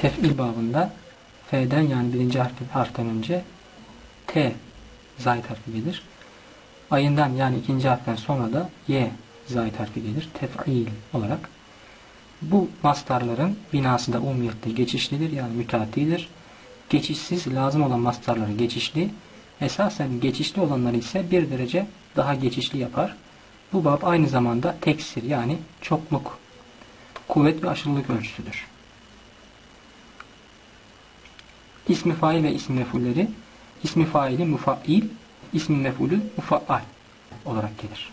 tef'il babında F'den yani birinci harfi, harften önce T zayit harfi gelir. Ayından yani ikinci harften sonra da Y zayit harfi gelir. Tef'il olarak. Bu mastarların binası da umiyette geçişlidir yani müteatidir. Geçişsiz lazım olan mastarları geçişli. Esasen geçişli olanları ise bir derece daha geçişli yapar. Bu bab aynı zamanda teksir yani çokluk, kuvvet ve aşırılık ölçüsüdür. İsmi fail ve ismi mefulleri ismi faili mufail, ismi mefulü mufaal olarak gelir.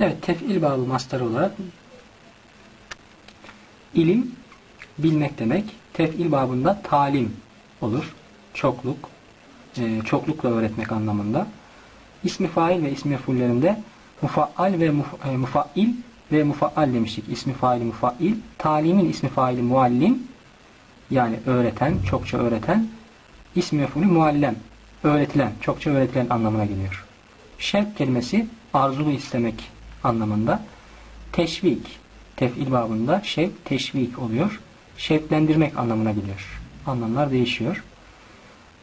Evet, tef'il babı mastarı olarak ilim bilmek demek. Tef'il babında talim olur. Çokluk, e, çoklukla öğretmek anlamında. İsmi fail ve ismi mefullerinde mufaal ve e, mufail ve mufaal demiştik. İsmi faili mufail. Talimin ismi faili muallim yani öğreten, çokça öğreten. İsmi mefulü muallem. Öğretilen, çokça öğretilen anlamına geliyor. Şevk kelimesi arzulu istemek anlamında. Teşvik, tef'il babında şevk, teşvik oluyor. Şevklendirmek anlamına geliyor. Anlamlar değişiyor.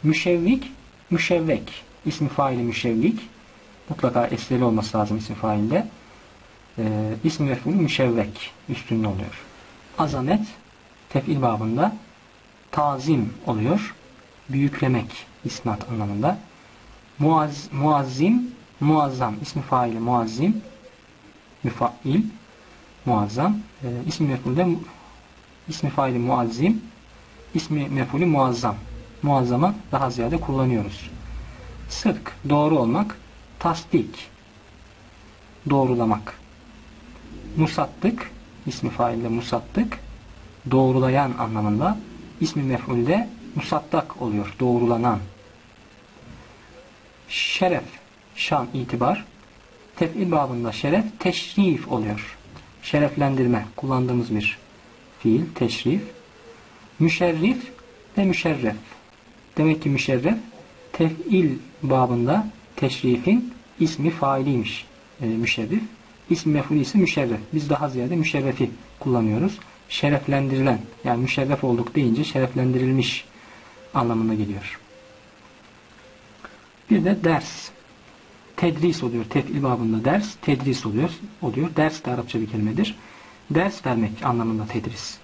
Müşevvik, müşevvek. İsmi faili müşevvik. Mutlaka esreli olması lazım isim failde. Ee, ismi mef'ulü müşevvek üstünde oluyor. Azamet tef'il babında tazim oluyor. Büyüklemek isnat anlamında. Muaz, muazzim muazzam ismi faili muazzim müfail muazzam e, ismi mef'ulde ismi faili muazzim ismi mef'ulü muazzam muazzama daha ziyade kullanıyoruz. Sıdk doğru olmak tasdik doğrulamak musattık ismi failde musattık doğrulayan anlamında ismi mef'ulde musattak oluyor doğrulanan şeref şan itibar tef'il babında şeref teşrif oluyor şereflendirme kullandığımız bir fiil teşrif müşerrif ve müşerref demek ki müşerref tef'il babında teşrifin ismi failiymiş e, müşerrif. İsmi mef'ul ise müşerref. Biz daha ziyade müşerrefi kullanıyoruz. Şereflendirilen yani müşerref olduk deyince şereflendirilmiş anlamına geliyor. Bir de ders. Tedris oluyor. Tef'il babında ders. Tedris oluyor. oluyor. Ders de Arapça bir kelimedir. Ders vermek anlamında tedris.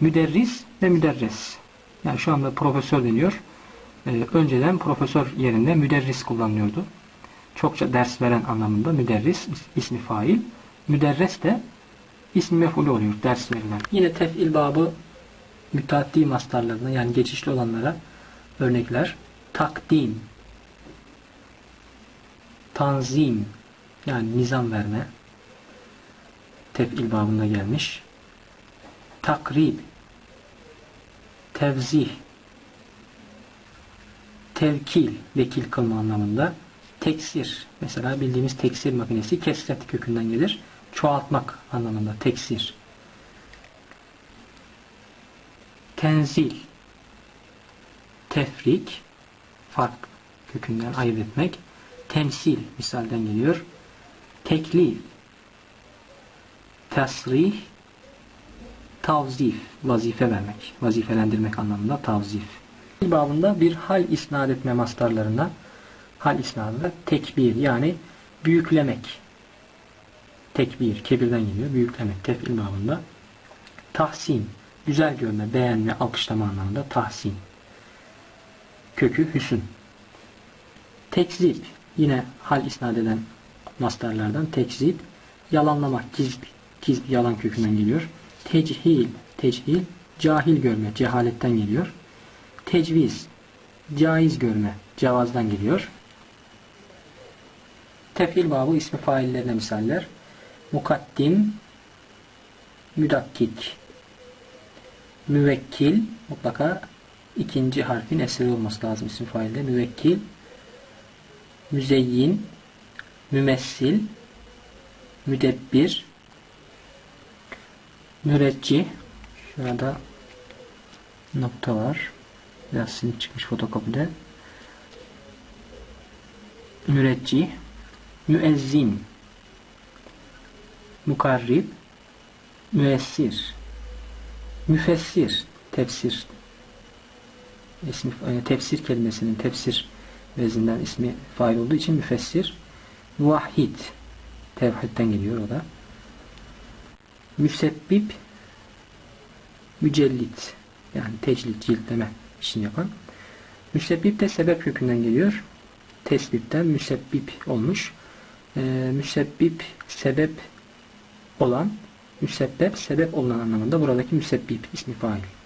Müderris ve müderres. Yani şu anda profesör deniyor. Ee, önceden profesör yerinde müderris kullanılıyordu. Çokça ders veren anlamında müderris ismi fail. Müderres de ismi mef'ulü oluyor. Ders verilen. Yine tef'il babı müteaddi mastarlarına yani geçişli olanlara örnekler. Takdim tanzim yani nizam verme tef'il babında gelmiş. Takrib tevzih tevkil, vekil kılma anlamında. Teksir, mesela bildiğimiz teksir makinesi kesret kökünden gelir. Çoğaltmak anlamında teksir. Tenzil, tefrik, fark kökünden ayırt etmek. Temsil, misalden geliyor. Teklif, tasrih, tavzif, vazife vermek, vazifelendirmek anlamında tavzif babında bir hal isnat etme mastarlarına hal isnadında tekbir yani büyüklemek tekbir, kebirden geliyor. Büyüklemek, tef'il babında. Tahsin, güzel görme, beğenme, alkışlama anlamında tahsin. Kökü hüsün. Tekzip, yine hal isnat eden mastarlardan tekzip, yalanlamak, kizb, kizb yalan kökünden geliyor. Techil, techil, cahil görme, cehaletten geliyor tecviz, caiz görme, cevazdan geliyor. Tefil babı ismi faillerine misaller. Mukaddim, müdakkik, müvekkil, mutlaka ikinci harfin eseri olması lazım isim failde. Müvekkil, müzeyyin, mümessil, müdebbir, mürecci, şurada nokta var. Biraz silip çıkmış fotokopide. Mürecci, müezzin, mukarrib, müessir, müfessir. tefsir ismi, e, tefsir kelimesinin tefsir vezinden ismi fail olduğu için müfessir. Muvahhid tevhidden geliyor o da. Müsebbip mücellit yani teclit, ciltleme işini yapan. Müsebbip de sebep kökünden geliyor. Tesbipten müsebbip olmuş. Ee, müsebbip sebep olan, müsebbep sebep olan anlamında buradaki müsebbip ismi fail.